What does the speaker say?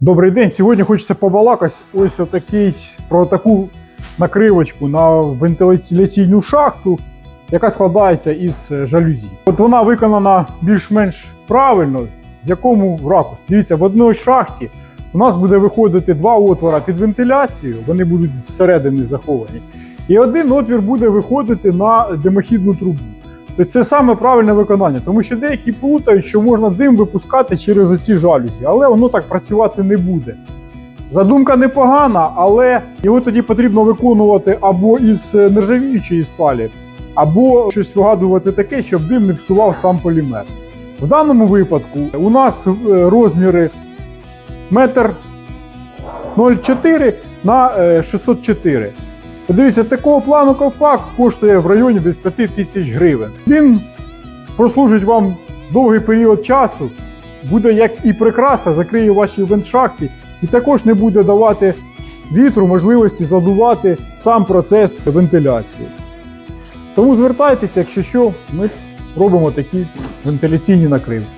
Добрий день. Сьогодні хочеться побалакати ось отакий про таку накривочку на вентиляційну шахту, яка складається із е, жалюзі. От вона виконана більш-менш правильно, в якому ракурсі. Дивіться, в одній шахті у нас буде виходити два отвора під вентиляцію, вони будуть зсередини заховані. І один отвір буде виходити на димохідну трубу. Це саме правильне виконання, тому що деякі плутають, що можна дим випускати через оці жалюзі, але воно так працювати не буде. Задумка непогана, але його тоді потрібно виконувати або із е, нержавіючої сталі, або щось вигадувати таке, щоб дим не псував сам полімер. В даному випадку у нас е, розміри 1,04 на е, 604. Подивіться, такого плану ковпак коштує в районі десь 5 тисяч гривень. Він прослужить вам довгий період часу, буде як і прикраса, закриє ваші вентшахти, і також не буде давати вітру можливості задувати сам процес вентиляції. Тому звертайтеся, якщо що, ми робимо такі вентиляційні накривки.